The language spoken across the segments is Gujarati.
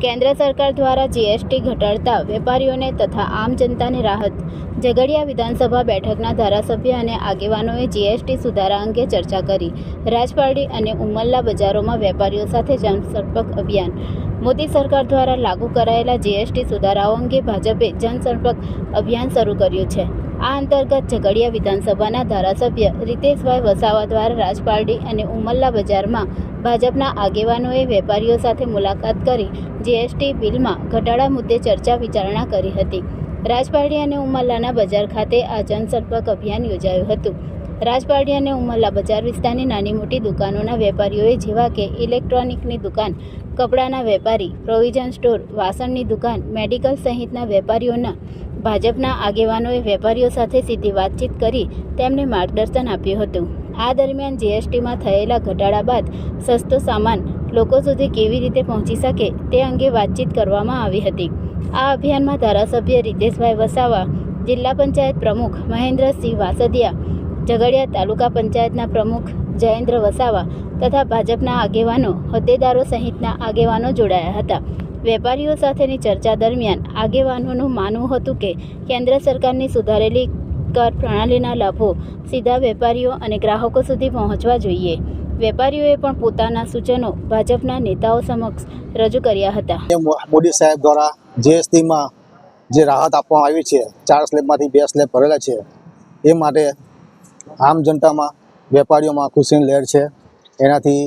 કેન્દ્ર સરકાર દ્વારા જીએસટી ઘટાડતા વેપારીઓને તથા આમ જનતાને રાહત. ઝઘડિયા વિધાનસભા બેઠકના ધારાસભ્ય અને આગેવાનોએ જીએસટી સુધારા અંગે ચર્ચા કરી. રાજપારડી અને ઉમલ્લા બજારોમાં વેપારીઓ સાથે જનસંપર્ક અભિયાન. મોદી સરકાર દ્વારા લાગુ કરાયેલા જીએસટી સુધારાઓ અંગે ભાજપે જનસંપર્ક અભિયાન શરૂ કર્યું છે. આ અંતર્ગત ઝઘડિયા વિધાનસભાના ધારાસભ્ય રીતેશભાઈ વસાવા દ્વારા રાજપારડી અને ઉમલ્લા બજારમાં ભાજપના આગેવાનોએ વેપારીઓ સાથે મુલાકાત કરી જીએસટી બિલમાં ઘટાડા મુદ્દે ચર્ચા વિચારણા કરી હતી. રાજપારડી અને ઉમલ્લાના બજાર ખાતે આ જનસંપર્ક અભિયાન યોજાયું હતું. રાજપારડી અને ઉમલ્લા બજાર વિસ્તારની નાની મોટી દુકાનોના વેપારીઓએ જેવા કે ઇલેક્ટ્રોનિકની દુકાન, કપડાના વેપારી, પ્રોવિઝન સ્ટોર, વાસણની દુકાન, મેડિકલ સહિતના વેપારીઓના ભાજપના આગેવાનોએ વેપારીઓ સાથે સીધી વાતચીત કરી તેમને માર્ગદર્શન આપ્યું હતું. આ દરમિયાન જીએસટીમાં થયેલા ઘટાડા બાદ સસ્તો સામાન લોકો સુધી કેવી રીતે પહોંચી શકે તે અંગે વાતચીત કરવામાં આવી હતી. આ અભિયાનમાં ધારાસભ્ય રીતેશભાઈ વસાવા, જિલ્લા પંચાયત પ્રમુખ મહેન્દ્રસિંહ વાસદિયા, ઝઘડિયા તાલુકા પંચાયતના પ્રમુખ જયેન્દ્ર વસાવા તથા ભાજપના આગેવાનો, હોદ્દેદારો સહિતના આગેવાનો જોડાયા હતા. વેપારીઓ સાથેની ચર્ચા દરમિયાન આગેવાનોનું માનવું હતું કે કેન્દ્ર સરકારની સુધારેલી કર પ્રણાલીના લાભો સીધા વેપારીઓ અને ગ્રાહકો સુધી પહોંચવા જોઈએ. વેપારીઓએ પણ પોતાના સૂચનો ભાજપના નેતાઓ સમક્ષ રજૂ કર્યા હતા. મોદી સાહેબ દ્વારા જીએસટીમાં જે રાહત આપવામાં આવી છે, ચાર સ્લેબમાંથી બે સ્લેબ ભરેલા છે, એ માટે આમ જનતામાં વેપારીઓમાં ખુશીની લહેર છે. એનાથી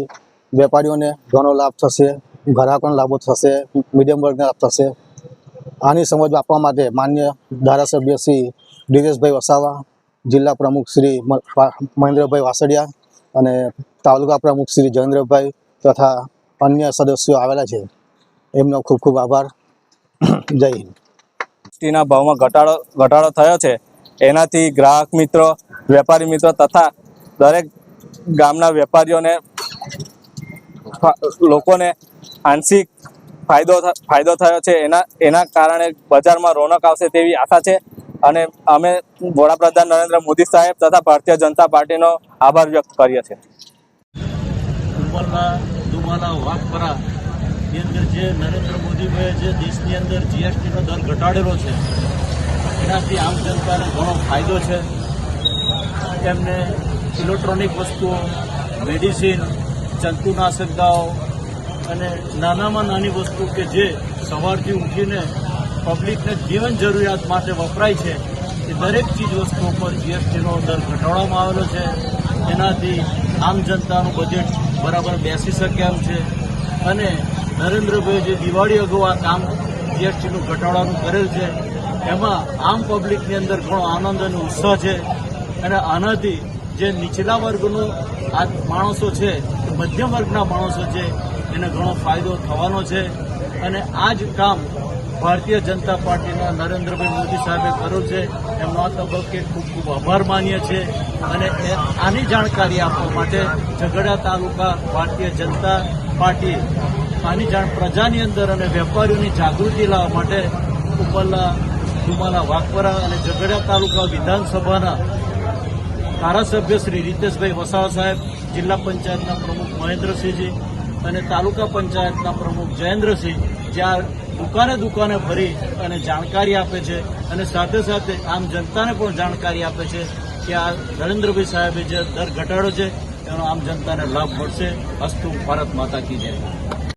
વેપારીઓને ઘણો લાભ થશે. ગ્રાહકોને લાભો થશે મીડિયમ વર્ગને થશે. આની સમજ આપવા માટે માન્ય ધારાસભ્ય શ્રી દિનેશભાઈ વસાવા, જિલ્લા પ્રમુખ શ્રી મહેન્દ્રભાઈ વાસડિયા અને તાલુકા પ્રમુખ શ્રી જયેન્દ્રભાઈ તથા અન્ય સદસ્યો આવેલા છે. એમનો ખૂબ ખૂબ આભાર. જય હિન્દ. ભાવમાં ઘટાડો ઘટાડો થયો છે. એનાથી ગ્રાહક મિત્રો, વેપારી મિત્રો તથા દરેક ગામના વેપારીઓને લોકોને આંશિક ફાયદો ફાયદો થયો છે. એના એના કારણે બજારમાં રોનક આવશે તેવી આશા છે. અને અમે વડાપ્રધાન નરેન્દ્ર મોદી સાહેબ તથા ભારતીય જનતા પાર્ટીનો આભાર વ્યક્ત કરીએ છીએ. નરેન્દ્ર મોદીભાઈએ જે દેશની અંદર જીએસટીનો દર ઘટાડેલો છે, એનાથી આમ જનતાને ઘણો ફાયદો છે. તેમને ઇલેક્ટ્રોનિક વસ્તુઓ, મેડિસિન, જંતુનાશક દવાઓ અને નાનામાં નાની વસ્તુ કે જે સવારથી ઉઠીને પબ્લિકને જીવન જરૂરિયાત માટે વપરાય છે, એ દરેક ચીજ વસ્તુઓ પર જીએસટીનો દર ઘટાડવામાં આવેલો છે. એનાથી આમ જનતાનું બજેટ બરાબર બેસી શકે એમ છે. અને નરેન્દ્રભાઈ જે દિવાળી અગાઉ આ કામ જીએસટીનું ઘટાડવાનું કરેલ છે, એમાં આમ પબ્લિકની અંદર ઘણો આનંદ અને ઉત્સાહ છે. અને આનાથી જે નીચલા વર્ગનો આ માણસો છે, મધ્યમ વર્ગના માણસો છે એને ઘણો ફાયદો થવાનો છે. અને આ જ કામ ભારતીય જનતા પાર્ટીના નરેન્દ્રભાઈ મોદી સાહેબે કર્યું છે. એમનો આ તબક્કે ખૂબ ખૂબ આભાર માનીએ છીએ. અને આની જાણકારી આપવા માટે ઝઘડા તાલુકા ભારતીય જનતા પાર્ટી આની જાણ પ્રજાની અંદર અને વેપારીઓની જાગૃતિ લાવવા માટે ઉપરલા ડુમાલા વાકપરા અને ઝઘડા તાલુકા વિધાનસભાના ધારાસભ્ય શ્રી રીતેશભાઈ વસાવા સાહેબ, જિલ્લા પંચાયતના પ્રમુખ મહેન્દ્રસિંહજી અને તાલુકા પંચાયતના પ્રમુખ જયેન્દ્રસિંહ જ્યાં દુકાને દુકાને ફરી અને જાણકારી આપે છે અને સાથે સાથે આમ જનતાને પણ જાણકારી આપે છે કે આ નરેન્દ્રભાઈ સાહેબે જે દર ઘટાડો છે, એનો આમ જનતાને લાભ મળશે. અસ્તુ ભારત માતા કી જય.